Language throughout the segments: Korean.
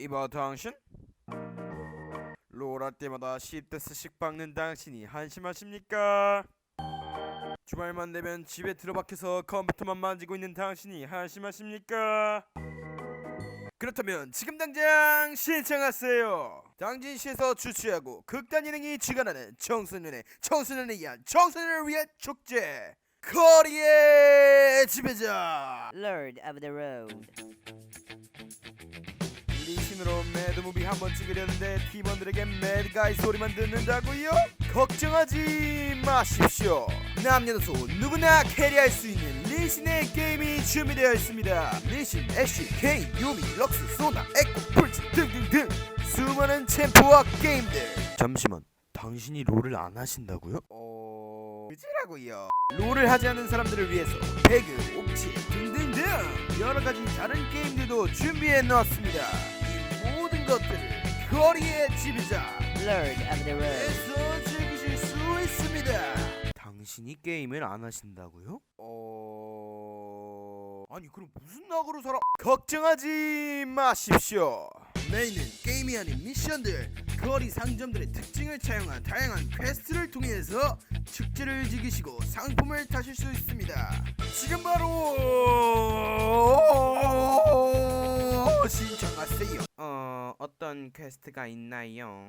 이봐 당신 롤할 때마다 10대스씩 박는 당신이 한심하십니까? 주말만 되면 집에 들어박혀서 컴퓨터만 만지고 있는 당신이 한심하십니까? 그렇다면 지금 당장 신청하세요. 당진시에서 주최하고 극단 예능이 주관하는 청소년의 청소년을 위한 청소년을 위한 축제 거리의 지배자 Lord of the Road. 리신으로 매드무비 한 번 찍으려는데 팀원들에게 매드가이 소리만 듣는다고요? 걱정하지 마십시오 남녀노소 누구나 캐리할 수 있는 리신의 게임이 준비되어 있습니다 리신, 애쉬, 케인, 유미, 럭스, 소나, 에코, 풀치 등등등 수많은 챔프와 게임들 잠시만 당신이 롤을 안 하신다고요? 어... 그지라고요 롤을 하지 않는 사람들을 위해서 배그, 옵치 등등등 여러 가지 다른 게임들도 준비해 놓았습니다. 이 모든 것들을 거리의 지배자 Lord of the Road. 에서 즐기실 수 있습니다. 당신이 게임을 안 하신다고요? 어... 아니 그럼 무슨 낙으로 살아? 걱정하지 마십시오. 메인은 게임이 아닌 미션들, 거리 상점들의 특징을 차용한 다양한 퀘스트를 통해서 축제를 즐기시고 상품을 타실 수 있습니다. 지금 바로 어 어떤 퀘스트가 있나요?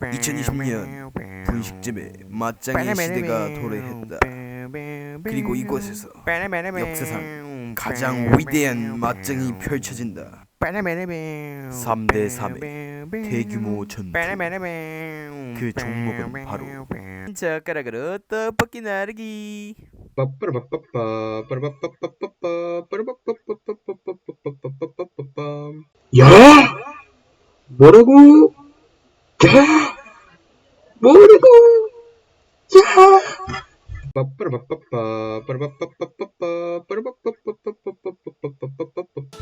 2020년 분식집에 맛장의 시대가 도래했다. 그리고 이곳에서 역사상 가장 위대한 맛장이 펼쳐진다. 3대 3의 대규모 전투. 그 종목은 바로 젓가락으로 떡볶이 나르기. 야! 뭐라고? 야! 뭐라고? 야!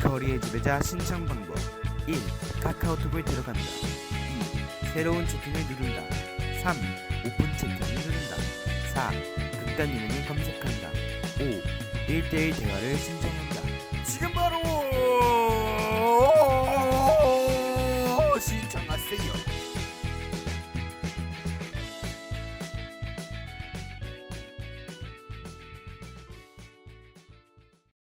거리의 지배자 신청 방법 1. 카카오톡을 들어간다 2. 새로운 채팅을 누른다 3. 오픈 채팅을 누른다 4. 극단 예능을 검색한다 5. 1대1 대화를 신청한다 지금 바로